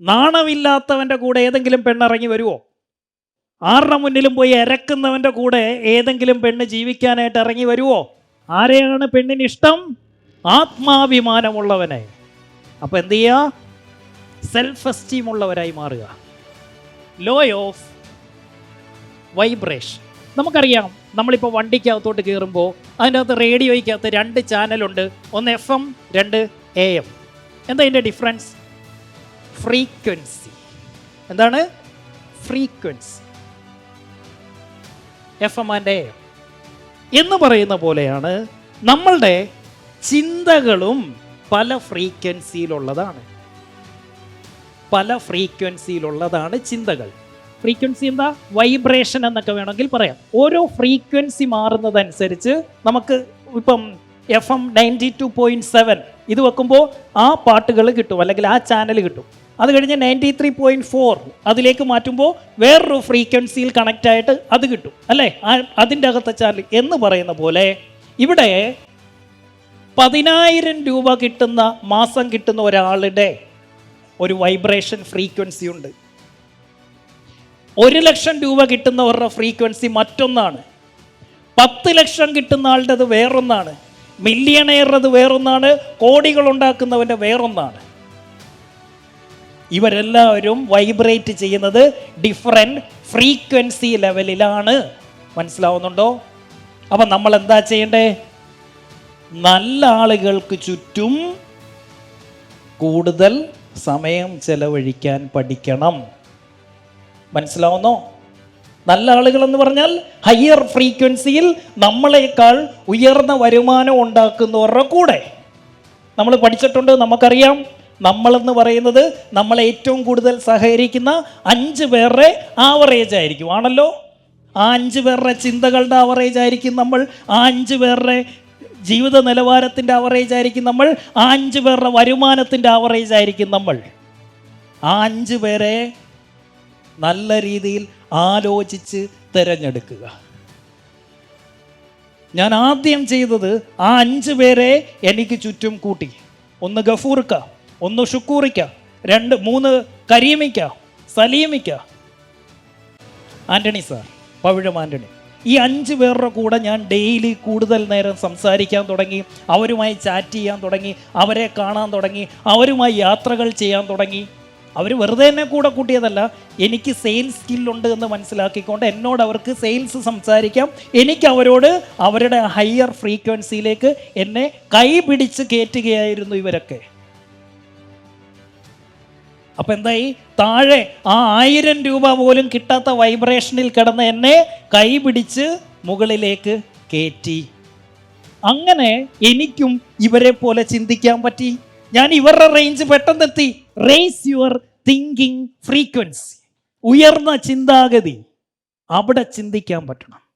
നാണമില്ലാത്തവന്റെ കൂടെ ഏതെങ്കിലും പെണ്ണിറങ്ങി വരുമോ ആരുടെ മുന്നിലും പോയി ഇരക്കുന്നവന്റെ കൂടെ ഏതെങ്കിലും പെണ്ണ് ജീവിക്കാനായിട്ട് ഇറങ്ങി വരുമോ ആരെയാണ് പെണ്ണിന് ഇഷ്ടം? ആത്മാഭിമാനമുള്ളവനെ. അപ്പോൾ എന്ത് ചെയ്യുക സെൽഫ് എസ്റ്റീം ഉള്ളവരായി മാറുക. ലോ ഓഫ് വൈബ്രേഷൻ നമുക്കറിയാം നമ്മളിപ്പോൾ വണ്ടിക്കകത്തോട്ട് കയറുമ്പോൾ അതിന്റെ റേഡിയോയ്ക്കകത്ത് രണ്ട് ചാനലുണ്ട് ഒന്ന് എഫ് എം രണ്ട് എ എം എന്താ ഇതിന്റെ ഡിഫറൻസ് ഫ്രീക്വൻസി എന്താണ്? Frequency F M and A എന്ന് പറയുന്ന പോലെയാണ് നമ്മളുടെ ചിന്തകളും പല ഫ്രീക്വൻസിയിലുള്ളതാണ് പല ഫ്രീക്വൻസിയിലുള്ളതാണ് ചിന്തകൾ. ഫ്രീക്വൻസി എന്താ? വൈബ്രേഷൻ എന്നൊക്കെ വേണമെങ്കിൽ പറയാം. ഓരോ ഫ്രീക്വൻസി മാറുന്നതനുസരിച്ച് നമുക്ക് ഇപ്പം F M ninety two point seven ഇത് വെക്കുമ്പോൾ ആ പാട്ടുകൾ കിട്ടും. അല്ലെങ്കിൽ ആ ചാനൽ കിട്ടും. അത് കഴിഞ്ഞ് നയന്റി ത്രീ പോയിന്റ് ഫോർ അതിലേക്ക് മാറ്റുമ്പോൾ വേറൊരു ഫ്രീക്വൻസിയിൽ കണക്റ്റ് ആയിട്ട് അത് കിട്ടും അല്ലേ? അതിന്റെ അകത്തെ ചാനൽ എന്ന് പറയുന്ന പോലെ ഇവിടെ പതിനായിരം രൂപ കിട്ടുന്ന മാസം കിട്ടുന്ന ഒരാളുടെ ഒരു വൈബ്രേഷൻ ഫ്രീക്വൻസി ഉണ്ട്. ഒരു ലക്ഷം രൂപ കിട്ടുന്നവരുടെ ഫ്രീക്വൻസി മറ്റൊന്നാണ്. പത്ത് ലക്ഷം കിട്ടുന്ന ആളുടേത് വേറൊന്നാണ്. മില്യണയറുടെ വേറൊന്നാണ്. കോടികൾ ഉണ്ടാക്കുന്നവന്റെ വേറൊന്നാണ്. ഇവരെല്ലാവരും വൈബ്രേറ്റ് ചെയ്യുന്നത് ഡിഫറെന്റ് ഫ്രീക്വൻസി ലെവലിലാണ് മനസ്സിലാവുന്നുണ്ടോ? അപ്പം നമ്മൾ എന്താ ചെയ്യണ്ടേ? നല്ല ആളുകൾക്ക് ചുറ്റും കൂടുതൽ സമയം ചെലവഴിക്കാൻ പഠിക്കണം. മനസ്സിലാവുന്നോ? നല്ല ആളുകൾ എന്ന് പറഞ്ഞാൽ ഹയർ ഫ്രീക്വൻസിയിൽ നമ്മളെക്കാൾ ഉയർന്ന വരുമാനം ഉണ്ടാക്കുന്നവരുടെ കൂടെ. നമ്മൾ പഠിച്ചിട്ടുണ്ട് നമുക്കറിയാം. നമ്മളെന്ന് പറയുന്നത് നമ്മളെ ഏറ്റവും കൂടുതൽ സഹകരിക്കുന്ന അഞ്ച് പേരുടെ ആവറേജ് ആയിരിക്കും. ആണല്ലോ? ആ അഞ്ച് പേരുടെ ചിന്തകളുടെ ആവറേജ് ആയിരിക്കും നമ്മൾ. ആ അഞ്ച് പേരുടെ ജീവിത നിലവാരത്തിന്റെ ആവറേജ് ആയിരിക്കും നമ്മൾ. ആ അഞ്ച് പേരുടെ വരുമാനത്തിന്റെ ആവറേജ് ആയിരിക്കും നമ്മൾ. ആ അഞ്ച് പേരെ നല്ല രീതിയിൽ ആലോചിച്ച് തിരഞ്ഞെടുക്കുക. ഞാൻ ആദ്യം ചെയ്തത് ആ അഞ്ച് പേരെ എനിക്ക് ചുറ്റും കൂട്ടി. ഒന്ന് ഗഫൂർക്ക. ഒന്ന് ഷുക്കൂറിക്ക രണ്ട് മൂന്ന് കരീമിക്ക സലീമിക്ക. ആന്റണി സാർ പവിഴം ആന്റണി ഈ അഞ്ച് പേരുടെ കൂടെ ഞാൻ ഡെയിലി കൂടുതൽ നേരം സംസാരിക്കാൻ തുടങ്ങി അവരുമായി ചാറ്റ് ചെയ്യാൻ തുടങ്ങി അവരെ കാണാൻ തുടങ്ങി അവരുമായി യാത്രകൾ ചെയ്യാൻ തുടങ്ങി. അവർ വെറുതെ എന്നെ കൂടെ കൂട്ടിയതല്ല എനിക്ക് സെയിൽസ് സ്കില്ലുണ്ട് എന്ന് മനസ്സിലാക്കിക്കൊണ്ട് എന്നോട് അവർക്ക് സെയിൽസ് സംസാരിക്കാം. എനിക്ക് അവരോട് അവരുടെ ഹയർ ഫ്രീക്വൻസിയിലേക്ക് എന്നെ കൈപിടിച്ച് കയറ്റുകയായിരുന്നു ഇവരൊക്കെ. അപ്പൊ എന്തായി? താഴെ ആ ആയിരം രൂപ പോലും കിട്ടാത്ത വൈബ്രേഷനിൽ കിടന്ന് എന്നെ കൈ പിടിച്ച് മുകളിലേക്ക് കയറ്റി അങ്ങനെ എനിക്കും ഇവരെ പോലെ ചിന്തിക്കാൻ പറ്റി. ഞാൻ ഇവരുടെ റേഞ്ച് പെട്ടെന്നെത്തി. റേസ് യുവർ തിങ്കിങ് ഫ്രീക്വൻസി ഉയർന്ന ചിന്താഗതി. അവിടെ ചിന്തിക്കാൻ പറ്റണം.